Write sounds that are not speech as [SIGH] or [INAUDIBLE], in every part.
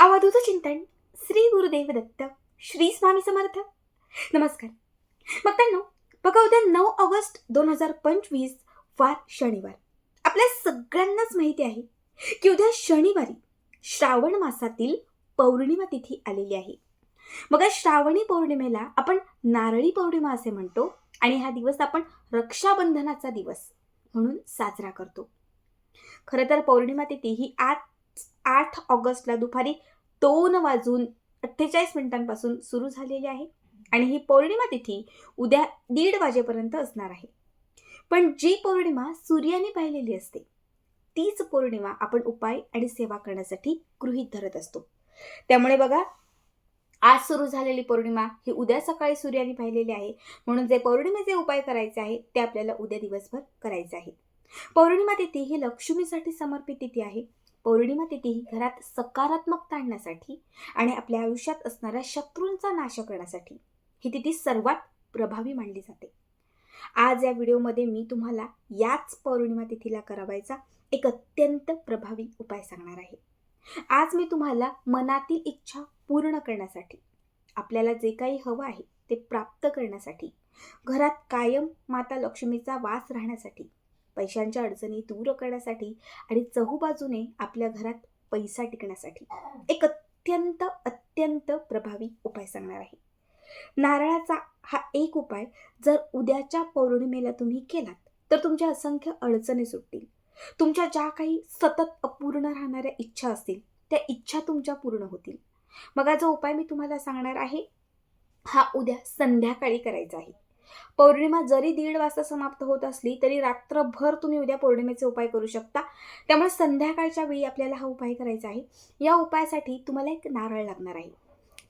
अवधूत चिंतन श्री गुरुदेव दत्त श्री स्वामी समर्थ. नमस्कार. मग त्यांना बघा उद्या नऊ ऑगस्ट दोन हजार पंचवीस वार शनिवार. आपल्या सगळ्यांनाच माहिती आहे की उद्या शनिवारी श्रावण मासातील पौर्णिमा तिथी आलेली आहे. मग श्रावणी पौर्णिमेला आपण नारळी पौर्णिमा असे म्हणतो आणि हा दिवस आपण रक्षाबंधनाचा दिवस म्हणून साजरा करतो. खरं तर पौर्णिमा तिथी ही आज आठ ऑगस्टला दुपारी दोन वाजून अठ्ठेचाळीस मिनिटांपासून सुरू झालेली आहे. आणि ही पौर्णिमा तिथी उद्या दीड वाजेपर्यंत असणार आहे. पण जी पौर्णिमा सूर्याने पाहिलेली असते तीच पौर्णिमा आपण उपाय आणि सेवा करण्यासाठी गृहीत धरत असतो. त्यामुळे बघा आज सुरू झालेली पौर्णिमा ही उद्या सकाळी सूर्याने पाहिलेली आहे. म्हणून जे पौर्णिमेचे उपाय करायचे आहे ते आपल्याला उद्या दिवसभर करायचे आहे. पौर्णिमा तिथी ही लक्ष्मीसाठी समर्पित तिथी आहे. पौर्णिमा तिथी ही घरात सकारात्मकता आणण्यासाठी आणि आपल्या आयुष्यात असणाऱ्या शत्रूंचा नाश करण्यासाठी ही तिथी सर्वात प्रभावी मानली जाते. आज या व्हिडिओमध्ये मी तुम्हाला याच पौर्णिमा तिथीला करावायचा एक अत्यंत प्रभावी उपाय सांगणार आहे. आज मी तुम्हाला मनातील इच्छा पूर्ण करण्यासाठी आपल्याला जे काही हवं आहे ते प्राप्त करण्यासाठी घरात कायम माता लक्ष्मीचा वास राहण्यासाठी पैशांच्या अडचणी दूर करण्यासाठी आणि चहूबाजूने आपल्या घरात पैसा टिकण्यासाठी एक अत्यंत अत्यंत प्रभावी उपाय सांगणार आहे. नारळाचा हा एक उपाय जर उद्याच्या पौर्णिमेला तुम्ही केलात तर तुमच्या असंख्य अडचणी सुटतील. तुमच्या ज्या काही सतत अपूर्ण राहणाऱ्या इच्छा असतील त्या इच्छा तुमच्या पूर्ण होतील. मग हा जो उपाय मी तुम्हाला सांगणार आहे हा उद्या संध्याकाळी करायचा आहे. पौर्णिमा जरी दीड वाजता समाप्त होत असली तरी रात्रभर तुम्ही उद्या पौर्णिमेचे उपाय करू शकता. त्यामुळे संध्याकाळच्या वेळी आपल्याला हा उपाय करायचा आहे. या उपायासाठी तुम्हाला एक नारळ लागणार आहे.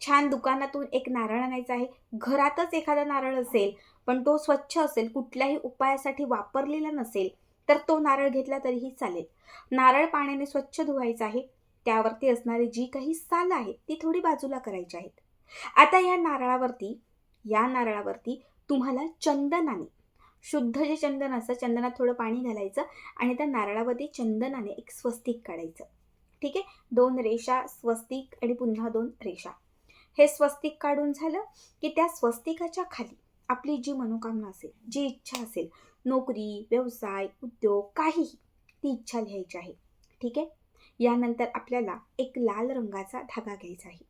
छान दुकानातून एक नारळ आणायचा आहे. घरातच एखादा नारळ असेल पण तो स्वच्छ असेल कुठल्याही उपायासाठी वापरलेला नसेल तर तो नारळ घेतला तरीही चालेल. नारळ पाण्याने स्वच्छ धुवायचा आहे. त्यावरती असणारी जी काही साल आहे ती थोडी बाजूला करायची आहेत. आता या नारळावरती या नारळावरती तुम्हाला चंदनाने शुद्ध जे चंदन असतं चंदनात थोडं पाणी घालायचं आणि त्या नारळावरती चंदनाने एक स्वस्तिक काढायचं. ठीक आहे? दोन रेषा स्वस्तिक आणि पुन्हा दोन रेषा. हे स्वस्तिक काढून झालं की त्या स्वस्तिकाच्या खाली आपली जी मनोकामना असेल जी इच्छा असेल नोकरी व्यवसाय उद्योग काहीही ती इच्छा लिहायची आहे. ठीक आहे? यानंतर आपल्याला एक लाल रंगाचा धागा घ्यायचा आहे.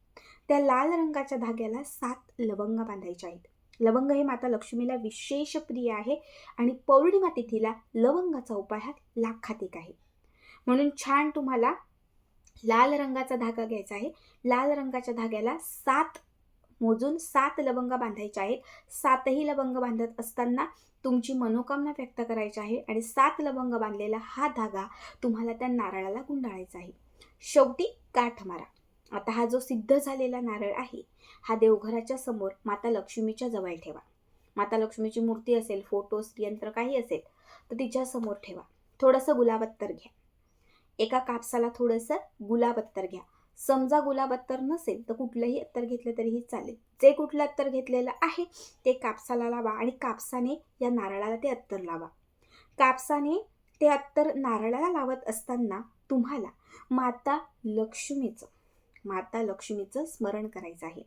त्या लाल रंगाच्या धाग्याला सात लवंग बांधायच्या आहेत. लवंग हे माता लक्ष्मीला विशेष प्रिय आहे आणि पौर्णिमा तिथीला लवंगाचा उपाय हा लाखातिक आहे. म्हणून छान तुम्हाला लाल रंगाचा धागा घ्यायचा आहे. लाल रंगाच्या धाग्याला सात मोजून सात लवंग बांधायच्या आहेत. सातही लवंग बांधत असताना तुमची मनोकामना व्यक्त करायची आहे आणि सात लवंग बांधलेला हा धागा तुम्हाला त्या नारळाला गुंडाळायचा आहे. शेवटी गाठ मारा. आता हा जो सिद्ध झालेला नारळ आहे हा देवघराच्या समोर माता लक्ष्मीच्या जवळ ठेवा. माता लक्ष्मीची मूर्ती असेल फोटोस यंत्र काही असेल तर तिच्या समोर ठेवा. थोडंसं गुलाबत्तर घ्या. एका कापसाला थोडंसं गुलाबत्तर घ्या. समजा गुलाबत्तर नसेल तर कुठलंही अत्तर घेतलं तरीही चालेल. जे कुठलं अत्तर घेतलेलं आहे ते कापसाला लावा आणि कापसाने या नारळाला ते अत्तर लावा. कापसाने ते अत्तर नारळाला लावत असताना तुम्हाला माता लक्ष्मीचं माता लक्ष्मीचं स्मरण करायचं आहे.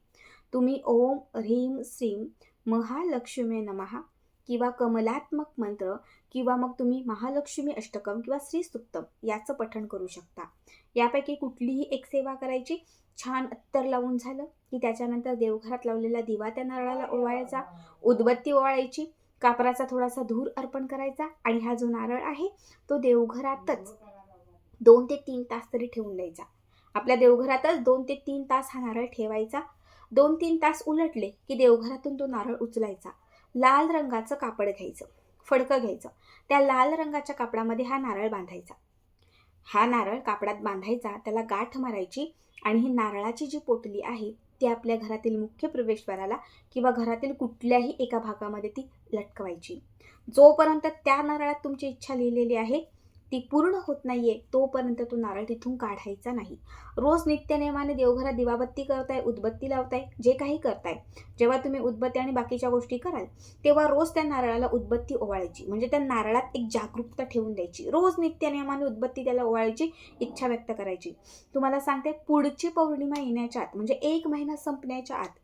तुम्ही ओम ह्रीम श्रीम महालक्ष्मी नमहा किंवा कमलात्मक मंत्र किंवा मग तुम्ही महालक्ष्मी अष्टकम किंवा श्रीस्तुक्तम याचं पठण करू शकता. यापैकी कुठलीही एक सेवा करायची छान अत्तर लावून झालं की त्याच्यानंतर देवघरात लावलेला दिवा त्या नारळाला ओवाळायचा उदबत्ती ओवाळायची कापराचा थोडासा धूर अर्पण करायचा आणि हा जो नारळ आहे तो देवघरातच दोन ते तीन तास तरी ठेवून द्यायचा. आपल्या देवघरातच दोन ते तीन तास हा नारळ ठेवायचा. दोन तीन तास उलटले की देवघरातून तो नारळ उचलायचा. लाल रंगाचं कापड घ्यायचं. फडकं घ्यायचं. त्या लाल रंगाच्या कापडामध्ये हा नारळ बांधायचा. हा नारळ कापडात बांधायचा त्याला गाठ मारायची आणि ही नारळाची जी पोटली आहे ती आपल्या घरातील मुख्य प्रवेशद्वाराला किंवा घरातील कुठल्याही एका भागामध्ये ती लटकवायची. जोपर्यंत त्या नारळात तुमची इच्छा लिहिलेली आहे ती पूर्ण होत नाहीये तोपर्यंत तो नारळ तिथून काढायचा नाही. रोज नित्यनेमाने देवघरात दिवाबत्ती करताय उदबत्ती लावताय जे काही करताय. जेव्हा तुम्ही उदबत्ती आणि बाकीच्या गोष्टी कराल तेव्हा रोज त्या नारळाला उदबत्ती ओवाळायची. म्हणजे त्या नारळात एक जागरूकता ठेवून द्यायची. रोज नित्यनेमाने उदबत्ती त्याला ओवाळायची इच्छा व्यक्त करायची. तुम्हाला सांगते पुढची पौर्णिमा येण्याच्या आत म्हणजे एक महिना संपण्याच्या आत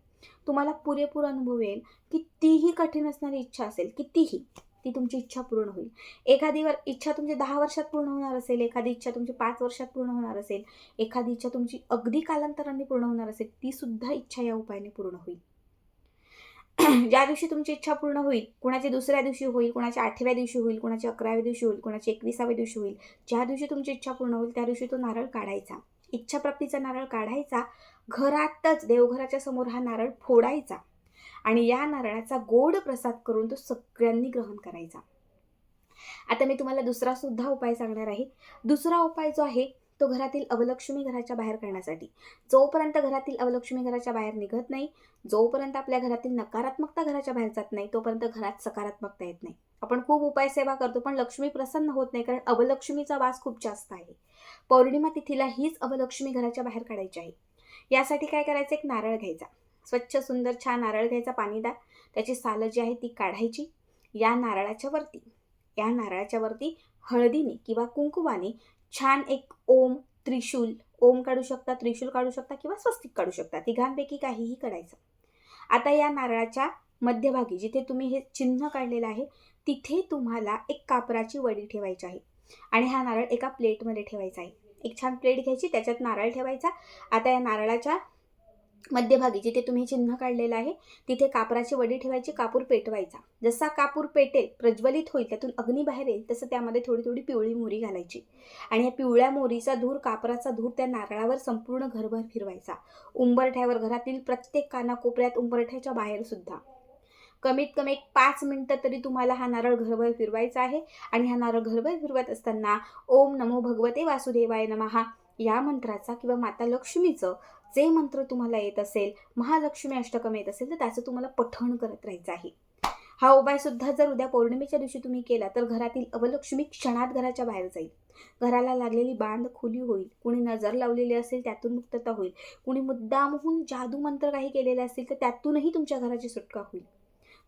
तुम्हाला पुरेपूर अनुभव येईल कितीही कठीण असणारी इच्छा असेल कितीही ती तुमची इच्छा पूर्ण होईल. एखादी वर इच्छा तुमची दहा वर्षात पूर्ण होणार असेल एखादी इच्छा तुमची पाच वर्षात पूर्ण होणार असेल एखादी इच्छा तुमची अगदी कालांतराने पूर्ण होणार असेल ती सुद्धा इच्छा या उपायाने पूर्ण होईल. [CLEARS THROAT] ज्या दिवशी तुमची इच्छा पूर्ण होईल कुणाची दुसऱ्या दिवशी होईल कुणाच्या आठव्या दिवशी होईल कुणाची अकराव्या दिवशी होईल कुणाची एकविसाव्या दिवशी होईल ज्या दिवशी तुमची इच्छा पूर्ण होईल त्या दिवशी तो नारळ काढायचा. इच्छाप्राप्तीचा नारळ काढायचा घरातच देवघराच्या समोर हा नारळ फोडायचा. आणि या नारळाचा गोड प्रसाद करून तो सगळ्यांनी ग्रहण करायचा. आता मी तुम्हाला दुसरा सुद्धा उपाय सांगणार आहे. दुसरा उपाय जो आहे तो घरातील अवलक्ष्मी घराच्या बाहेर करण्यासाठी. जोपर्यंत घरातील अवलक्ष्मी घराच्या बाहेर निघत नाही जोपर्यंत आपल्या घरातील नकारात्मकता घराच्या बाहेर जात नाही तोपर्यंत घरात सकारात्मकता येत नाही. आपण खूप उपाय सेवा करतो पण लक्ष्मी प्रसन्न होत नाही कारण अवलक्ष्मीचा वास खूप जास्त आहे. पौर्णिमा तिथीला हीच अवलक्ष्मी घराच्या बाहेर काढायची आहे. यासाठी काय करायचं? एक नारळ घ्यायचा. स्वच्छ सुंदर छान नारळ घ्यायचा पाणीदार त्याची सालं जी आहे ती काढायची. या नारळाच्या वरती या नारळाच्या वरती हळदीने किंवा कुंकुवाने छान एक ओम त्रिशूल ओम काढू शकता त्रिशूल काढू शकता किंवा स्वस्तिक काढू शकता. तिघांपैकी काहीही काढायचं. आता या नारळाच्या मध्यभागी जिथे तुम्ही हे चिन्ह काढलेलं आहे तिथे तुम्हाला एक कापराची वडी ठेवायची आहे. आणि हा नारळ एका प्लेटमध्ये ठेवायचा आहे. एक छान प्लेट घ्यायची त्याच्यात नारळ ठेवायचा. आता या नारळाच्या मध्यभागी जिथे तुम्ही चिन्ह काढलेलं आहे तिथे कापराची वडी ठेवायची कापूर पेटवायचा. जसा कापूर पेटेल प्रज्वलित होईल त्यातून अग्नी बाहेर येईल तसं त्यामध्ये थोडी थोडी पिवळी मोरी घालायची. आणि या पिवळ्या मोरीचा धूर कापराचा धूर त्या नारळावर संपूर्ण घरभर फिरवायचा. उंबरठ्यावर घरातील प्रत्येक कानाकोपऱ्यात उंबरठ्याच्या बाहेर सुद्धा. कमीत कमी एक पाच मिनटं तरी तुम्हाला हा नारळ घरभर फिरवायचा आहे. आणि हा नारळ घरभर फिरवत असताना ओम नमो भगवते वासुदेवाय नमहा या मंत्राचा किंवा माता लक्ष्मीचं जे मंत्र तुम्हाला येत असेल महालक्ष्मी अष्टकम येत असेल तर त्याचं तुम्हाला पठण करत राहायचं आहे. हा उपाय सुद्धा जर उद्या पौर्णिमेच्या दिवशी तुम्ही केला तर घरातील अवलक्ष्मी क्षणात घराच्या बाहेर जाईल. घराला लागलेली बांध खुली होईल. कुणी नजर लावलेली असेल त्यातून मुक्तता होईल. कुणी मुद्दामहून जादू मंत्र काही केलेले असतील तर त्यातूनही तुमच्या घराची सुटका होईल.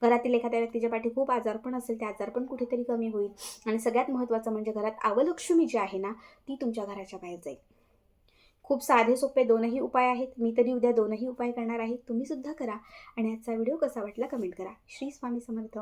घरातील एखाद्या व्यक्तीच्या पाठी खूप आजारपण असेल ते आजारपण कुठेतरी कमी होईल. आणि सगळ्यात महत्त्वाचं म्हणजे घरात अवलक्ष्मी जी आहे ना ती तुमच्या घराच्या बाहेर जाईल. खूप साधे सोपे दोनही उपाय आहेत. मी तरी उद्या दोनही उपाय करणार आहे. तुम्ही सुद्धा करा. आणि आजचा व्हिडिओ कसा वाटला कमेंट करा. श्री स्वामी समर्थ.